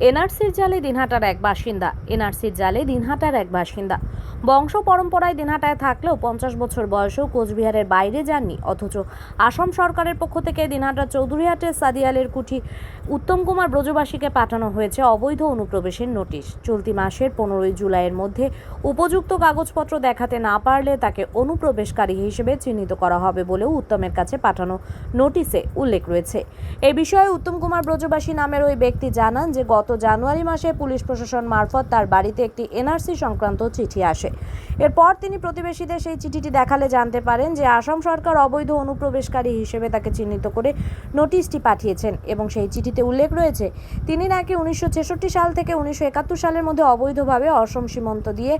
এনআরসির জালে দিনহাটার এক বাসিন্দা। এনআরসির জালে দিনহাটার এক বাসিন্দা। বংশ পরম্পরায় দিনহাটায় থাকলেও পঞ্চাশ বছর বয়সেও কোচবিহারের বাইরে যাননি, অথচ আসাম সরকারের পক্ষ থেকে দিনহাটার চৌধুরীহাটের সাদিয়ালের কুঠি উত্তম কুমার ব্রজবাসীকে পাঠানো হয়েছে অবৈধ অনুপ্রবেশের নোটিশ। চলতি মাসের পনেরোই জুলাইয়ের মধ্যে উপযুক্ত কাগজপত্র দেখাতে না পারলে তাকে অনুপ্রবেশকারী হিসেবে চিহ্নিত করা হবে বলেও উত্তমের কাছে পাঠানো নোটিশে উল্লেখ রয়েছে। এ বিষয়ে উত্তম কুমার ব্রজবাসী নামের ওই ব্যক্তি জানান যে, গত জানুয়ারি মাসে পুলিশ প্রশাসন মারফত তার বাড়িতে একটি এনআরসি সংক্রান্ত চিঠি আসে। এরপর তিনি প্রতিবেশীদের সেই চিঠিটি দেখালে জানতে পারেন যে আসাম সরকার অবৈধ অনুপ্রবেশকারী হিসেবে তাকে চিহ্নিত করে নোটিশটি পাঠিয়েছেন এবং সেই চিঠিতে উল্লেখ রয়েছে, তিনি নাকি উনিশশো ছেষট্টি সাল থেকে উনিশশো একাত্তর সালের মধ্যে অবৈধভাবে অসম সীমান্ত দিয়ে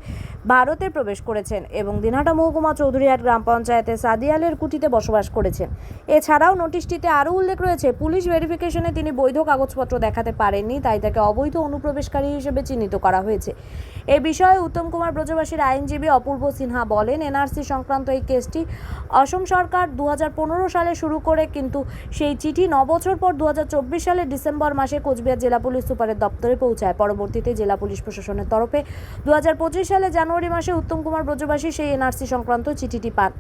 ভারতে প্রবেশ করেছেন এবং দিনহাটা মহকুমা চৌধুরীহাট গ্রাম পঞ্চায়েতের সাদিয়ালের কুটিতে বসবাস করেছেন। এছাড়াও নোটিশটিতে আরও উল্লেখ রয়েছে, পুলিশ ভেরিফিকেশনে তিনি বৈধ কাগজপত্র দেখাতে পারেননি, তাই তাকে অবৈধ অনুপ্রবেশকারী হিসেবে চিহ্নিত করা হয়েছে। এ বিষয়ে উত্তম কুমার ব্রজবাসীর আইনজীবী অপূর্ব সিনহা বলেন, এনআরসি সংক্রান্ত এই কেসটি অসম সরকার দু সালে শুরু করে, কিন্তু সেই চিঠি ন বছর পর দু সালের ডিসেম্বর মাসে কোচবিহার জেলা পুলিশ সুপারের দপ্তরে পৌঁছায়। পরবর্তীতে জেলা পুলিশ প্রশাসনের তরফে দু হাজার পঁচিশ সালে জানুয়ারি মাসে উত্তম কুমার ব্রজবাসী সেই এনআরসি সংক্রান্ত চিঠিটি পান।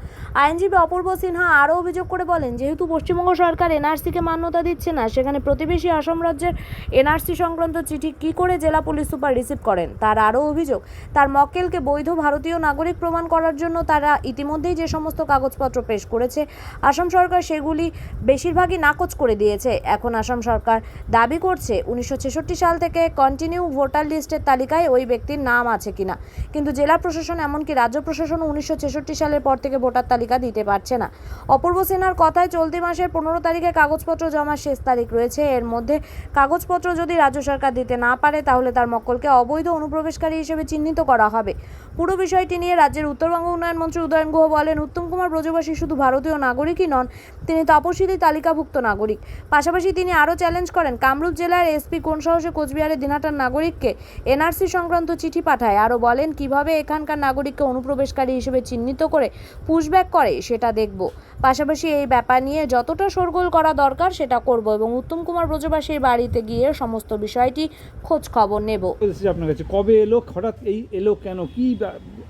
আইনজীবী অপূর্ব সিনহা আরও অভিযোগ করে বলেন, যেহেতু পশ্চিমবঙ্গ সরকার এনআরসিকে মান্যতা দিচ্ছে না, সেখানে প্রতিবেশী আসাম রাজ্যের এনআরসি সংক্রান্ত চিঠি কী করে জেলা পুলিশ সুপার রিসিভ করেন? তার আরও অভিযোগ, তার মক্কেলকে বৈধ ভারতীয় নাগরিক প্রমাণ করার জন্য তারা ইতিমধ্যেই যে সমস্ত কাগজপত্র পেশ করেছে, আসাম সরকার সেগুলি বেশিরভাগই নাকচ করে দিয়েছে। এখন আসাম সরকার দাবি করছে, উনিশশো ছেষট্টি সাল থেকে কন্টিনিউ ভোটার লিস্টের তালিকায় ওই ব্যক্তির নাম আছে কিনা। কিন্তু জেলা প্রশাসন এমনকি রাজ্য প্রশাসন উনিশশো ছেষট্টি সালের পর থেকে ভোটার তালিকা দিতে পারছে না। অপূর্ব সিনহার কথায় চলতি মাসের পনেরো তারিখে কাগজপত্র জমার শেষ তারিখ রয়েছে। এর মধ্যে কাগজপত্র যদি রাজ্য সরকার দিতে না পারে তাহলে তার মক্কলকে অবৈধ অনুপ্রবেশকারী হিসেবে চিহ্নিত করা হবে। পুরো বিষয়টি নিয়ে রাজ্যের উত্তরবঙ্গ উন্নয়ন মন্ত্রী উদয়ন গুহ বলেন, উত্তম কুমার ব্রজবাসী শুধু ভারতীয় নাগরিকই নন, তিনি তপশিলি তালিকাভুক্ত নাগরিক। পাশাপাশি তিনি আরও চ্যালেঞ্জ করেন, কামরূপ জেলার এসপি কোন সাহসে কোচবিহারের দিনাটার নাগরিককে এনআরসি সংক্রান্ত চিঠি পাঠায় আরও বলেন, কীভাবে এখানকার নাগরিককে অনুপ্রবেশকারী হিসেবে চিহ্নিত করে পুশব্যাক করে, সেটা দেখব। পাশাপাশি এই ব্যাপার নিয়ে যতটা শোরগোল করা দরকার, সেটা করব এবং উত্তম কুমার ব্রজবাসীর বাড়িতে গিয়ে সমস্ত বিষয়টি খোঁজ খবর নেব। আপনার কাছে কবে এলো? হঠাৎ এই এলো কেন? কি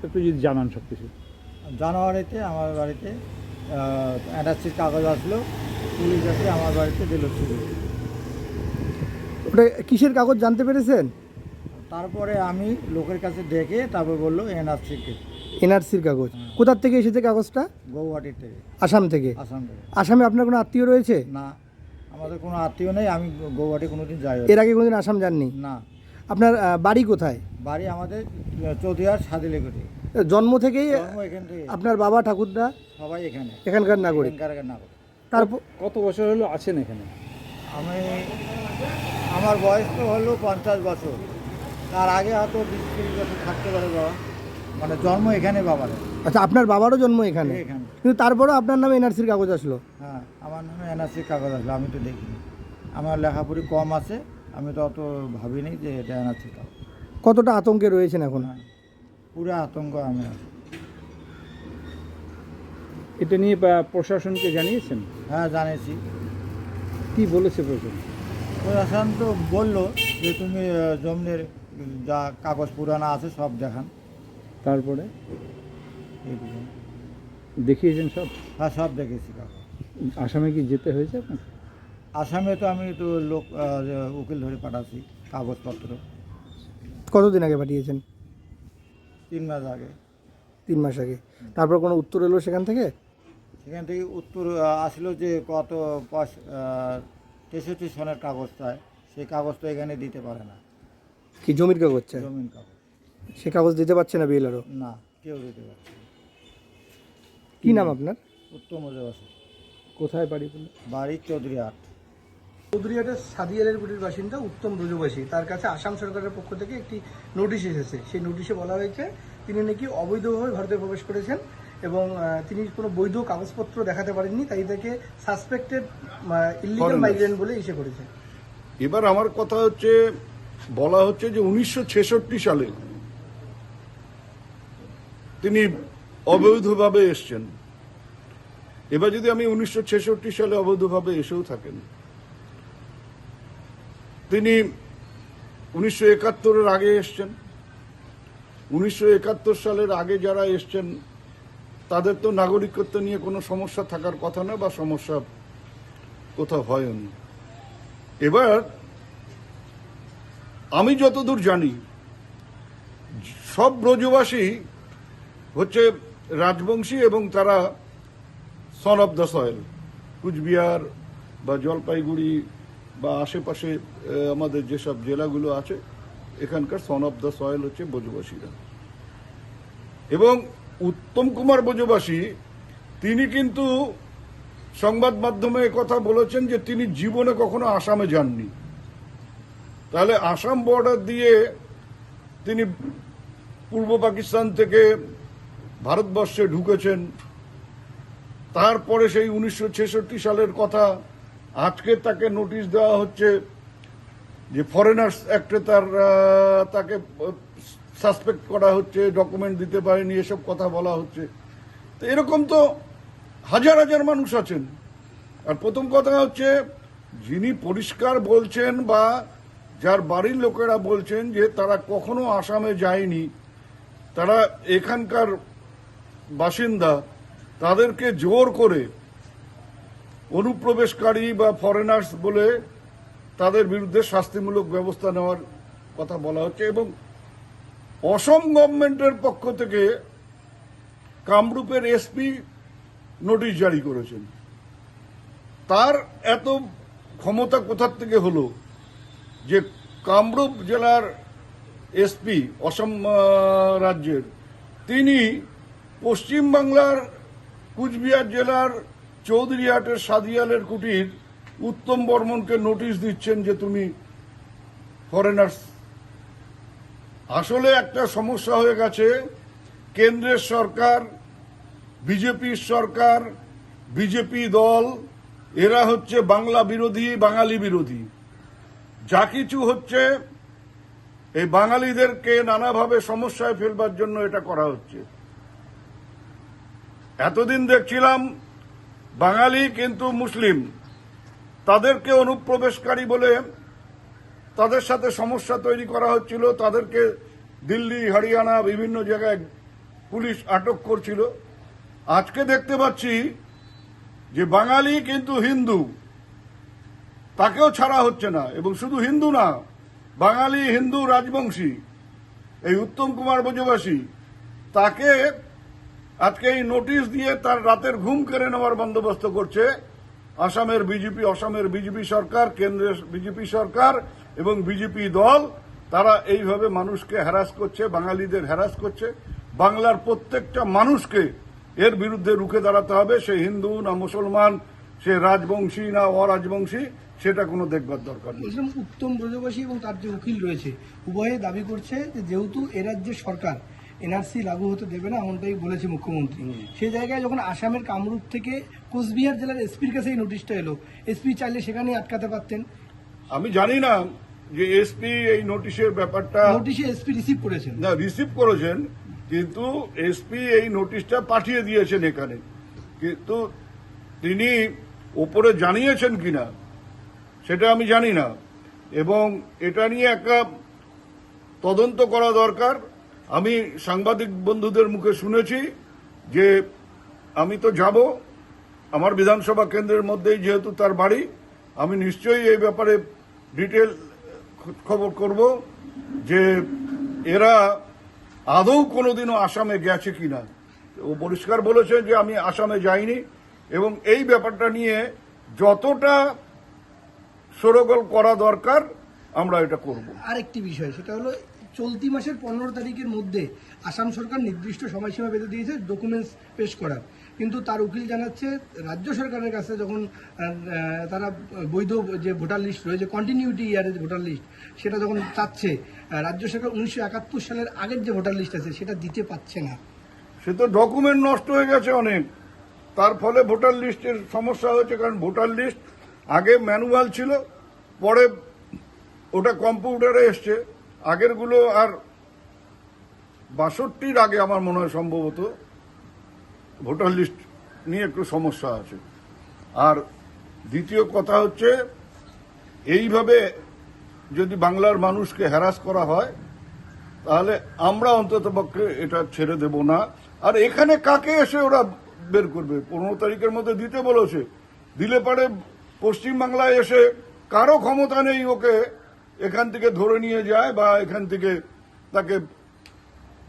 একটু যদি জানান সব কিছু। জানুয়ারিতে আমার বাড়িতে এনআরসির কাগজ আসলো পুলিশ এসে আমার বাড়িতে দিল ওটা কিসের কাগজ জানতে পেরেছেন? তারপরে আমি লোকের কাছে ডেকে তারপর বলল এনআরসিকে এনআরসির কাগজ। কোথার থেকে এসেছে কাগজটা? গৌহাটির থেকে। আসাম থেকে? আসাম থেকে। আসামে আপনার কোনো আত্মীয় রয়েছে? না আমাদের কোনো আত্মীয় নেই আমি গৌহাটি কোনোদিন যাই এর আগে কোনোদিন আসাম যাননি? না। আপনার বাড়ি কোথায়? বাড়ি আমাদের চৌধুরীহাট সাদিলেগুটি জন্ম থেকেই এখান থেকে। আপনার বাবা ঠাকুরদা? সবাই এখানে। এখানকার নাগরিক। এখানকার না তারপর? কত বছর হলো আছেন এখানে? আমি আমার বয়স তো হলো পঞ্চাশ বছর। তার আগে হয়তো বিশ তিরিশ বছর থাকতে পারে বাবা। মানে জন্ম এখানে বাবার। আচ্ছা আপনার বাবারও জন্ম এখানে? এখানে। কিন্তু তারপরেও আপনার নামে এনআরসির কাগজ আসলো? হ্যাঁ আমার নামে এনআরসি কাগজ আসলো আমি তো দেখিনি। আমার লেখাপড়ি কম আছে আমি তো অত ভাবিনি যে এটা এনআরসি কাগজ কতটা আতঙ্কে রয়েছেন এখন? হ্যাঁ পুরো আতঙ্ক আমি এটা নিয়ে প্রশাসনকে জানিয়েছেন? হ্যাঁ জানিয়েছি। কি বলেছে প্রশাসন? প্রশাসন তো বলল যে তুমি জমির যা কাগজ পুরানো আছে সব দেখান। তারপরে? দেখিয়েছেন সব? হ্যাঁ সব দেখেছি কাগজ। আসামে কি যেতে হয়েছে আপনার আসামে তো আমি তো লোক উকিল ধরে পাঠাচ্ছি কাগজপত্র। কতদিন আগে পাঠিয়েছেন? তিন মাস আগে। তিন মাস আগে। তারপর কোনো উত্তর এলো সেখান থেকে? সেখান থেকে উত্তর আসলো যে কত তেষট্টি সনের কাগজ চায় সেই কাগজ তো এখানে দিতে পারে না। কি জমির কাগজ চাই জমিন কাগজ। সে কাগজ দিতে পারছে না বিএলআরও না কেউ দিতে পারছে না। কি নাম আপনার? উত্তম আছে কোথায় বাড়ি বাড়ি চৌধুরী হাট। চৌধুরীহাটের সাদিয়ালের গুটির বাসিন্দা উত্তম ব্রজবাসী। তার কাছে আসাম সরকারের পক্ষ থেকে একটি নোটিশ এসেছে। সেই নোটিশে বলা হয়েছে তিনি নাকি অবৈধভাবে ভারতে প্রবেশ করেছেন এবং তিনি কোনো বৈধ কাগজপত্র দেখাতে পারেননি তাই তাকে সাসপেক্টেড ইলিগাল মাইগ্রেন্ট বলে ইসে করেছে। এবার আমার কথা হচ্ছে বলা হচ্ছে যে উনিশশো ছেষট্টি সালে তিনি অবৈধভাবে এসছেন। এবার যদি আমি উনিশশো ছেষট্টি সালে অবৈধভাবে এসেও থাকেন তিনি উনিশশো একাত্তরের আগে এসছেন। উনিশশো একাত্তর সালের আগে যারা এসছেন, তাদের তো নাগরিকত্ব নিয়ে কোনো সমস্যা থাকার কথা না বা সমস্যা কোথাও হয়নি এবার আমি যতদূর জানি, সব ব্রজবাসী হচ্ছে রাজবংশী এবং তারা son of the soil, Coochbehar বা জলপাইগুড়ি বা আশেপাশে আমাদের যেসব জেলাগুলো আছে, এখানকার সন অফ দ্য সয়েল হচ্ছে ব্রজবাসীরা এবং উত্তম কুমার ব্রজবাসী তিনি কিন্তু সংবাদ মাধ্যমে কথা বলেছেন যে তিনি জীবনে কখনো আসামে যাননি। তাহলে আসাম বর্ডার দিয়ে তিনি পূর্ব পাকিস্তান থেকে ভারতবর্ষে ঢুকেছেন। তারপরে সেই উনিশশো ছেষট্টি সালের কথা আজকে তাকে নোটিশ দেওয়া হচ্ছে যে ফরেনার্স অ্যাক্টে তার তাকে সাসপেক্ট করা হচ্ছে, ডকুমেন্ট দিতে পারেনি, এসব কথা বলা হচ্ছে। তো এরকম তো হাজার হাজার মানুষ আছেন। আর প্রথম কথা হচ্ছে, যিনি পরিষ্কার বলছেন বা যার বাড়ির লোকেরা বলছেন যে তারা কখনো আসামে যায়নি, তারা এখানকার বাসিন্দা, তাদেরকে জোর করে অনুপ্রবেশকারী বা ফরেনার্স বলে তাদের বিরুদ্ধে শাস্তিমূলক ব্যবস্থা নেওয়ার কথা বলা হচ্ছে এবং অসম গভর্নমেন্টের পক্ষ থেকে কামরূপের এসপি নোটিশ জারি করেছেন। তার এত ক্ষমতা কোথার থেকে হলো যে কামরূপ জেলার এসপি অসম রাজ্যের, তিনি পশ্চিমবাংলার কুচবিহার জেলার চৌধুরীহাটের সাদিয়ালের কুটির উত্তম বর্মনকে নোটিশ দিচ্ছেন যে তুমি ফরেনার্স। আসলে একটা সমস্যা হয়ে গেছে। কেন্দ্রের সরকার, বিজেপির সরকার, বিজেপি দল, এরা হচ্ছে বাংলা বিরোধী, বাঙালি বিরোধী। যা কিছু হচ্ছে, এই বাঙালিদেরকে নানাভাবে সমস্যায় ফেলবার জন্য এটা করা হচ্ছে। এতদিন দেখছিলাম বাঙালি কিন্তু মুসলিম। তাদেরকে অনুপ্রবেশকারী বলে তাদের সাথে সমস্যা তৈরি করা হচ্ছিল। তাদেরকে দিল্লি, হরিয়ানা বিভিন্ন জায়গায় পুলিশ আটক করছিল। আজকে দেখতে পাচ্ছি যে বাঙালি কিন্তু হিন্দু। তাকেও ছাড়া হচ্ছে না এবং শুধু হিন্দু না, বাঙালি হিন্দু রাজবংশী, এই উত্তম কুমার ব্রজবাসী, তাকে আজকে এই নোটিশ দিয়ে তার রাতের ঘুম কেড়ে নেওয়ার বন্দোবস্ত করছে আসামের বিজেপি, অসমের বিজেপি সরকার, কেন্দ্রের বিজেপি সরকার এবং বিজেপি দল, তারা এইভাবে মানুষকে হ্যারাস করছে, বাঙালিদের হ্যারাস করছে। বাংলার প্রত্যেকটা মানুষকে এর বিরুদ্ধে রুখে দাঁড়াতে হবে। সে হিন্দু, না মুসলমান, সে রাজবংশী, না অরাজবংশী, সেটা কোনো দেখবার দরকার নেই। উত্তম ব্রজবাসী এবং তার যে উকিল রয়েছে, উভয়ে দাবি করছে যেহেতু এ রাজ্যের সরকার এনআরসি লাগু হতে দেবে না এমনটাই বলেছে মুখ্যমন্ত্রী। সেই জায়গায় যখন আসামের কামরূপ থেকে কোচবিহার জেলার এসপির কাছে এই নোটিশটা এলো এসপি চাইলে সেখানেই আটকাতে পারতেন। আমি জানি না যে এসপি এই নোটিশের ব্যাপারটা নোটিশে এসপি রিসিভ করেছেন। না রিসিভ করেছেন কিন্তু এসপি এই নোটিশটা পাঠিয়ে দিয়েছেন এখানে। কিন্তু তিনি ওপরে জানিয়েছেন কিনা সেটা আমি জানি না। এবং এটা নিয়ে একটা তদন্ত করা দরকার। আমি সাংবাদিক বন্ধুদের মুখে শুনেছি যে আমি তো যাব, আমার বিধানসভা কেন্দ্রের মধ্যেই যেহেতু তার বাড়ি, আমি নিশ্চয়ই এই ব্যাপারে ডিটেল খবর করব যে এরা আদৌ কোনোদিনও আসামে গেছে কিনা। ও পরিষ্কার বলেছে যে আমি আসামে যাইনি এবং এই ব্যাপারটা নিয়ে যতটা সরগোল করা দরকার, আমরা এটা করব। আরেকটি বিষয়, সেটা হলো চলতি মাসের পনেরো তারিখের মধ্যে আসাম সরকার নির্দিষ্ট সময়সীমা বেঁধে দিয়েছে ডকুমেন্টস পেশ করার। কিন্তু তার উকিল জানাচ্ছে, রাজ্য সরকারের কাছে যখন তারা বৈধ যে ভোটার লিস্ট রয়েছে কন্টিনিউটি ইয়ারের যে ভোটার লিস্ট সেটা যখন চাচ্ছে রাজ্য সরকার উনিশশো একাত্তর সালের আগের যে ভোটার লিস্ট আছে, সেটা দিতে পারছে না। সে তো ডকুমেন্ট নষ্ট হয়ে গেছে অনেক। তার ফলে ভোটার লিস্টের সমস্যা হয়েছে, কারণ ভোটার লিস্ট আগে ম্যানুয়াল ছিল, পরে ওটা কম্পিউটারে এসছে। আগেরগুলো আর বাষট্টির আগে আমার মনে হয় সম্ভবত ভোটার লিস্ট নিয়ে একটু সমস্যা আছে। আর দ্বিতীয় কথা হচ্ছে, এইভাবে যদি বাংলার মানুষকে হ্যারাস করা হয়, তাহলে আমরা অন্ততপক্ষে এটা ছেড়ে দেব না। আর এখানে কাকে এসে ওরা বের করবে? পনেরো তারিখের মধ্যে দিতে বলেছে। দিলে পারে পশ্চিমবাংলায় এসে কারও ক্ষমতা নেই ওকে এখান থেকে ধরে নিয়ে যায় বা এখান থেকে তাকে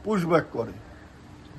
পুশব্যাক করে।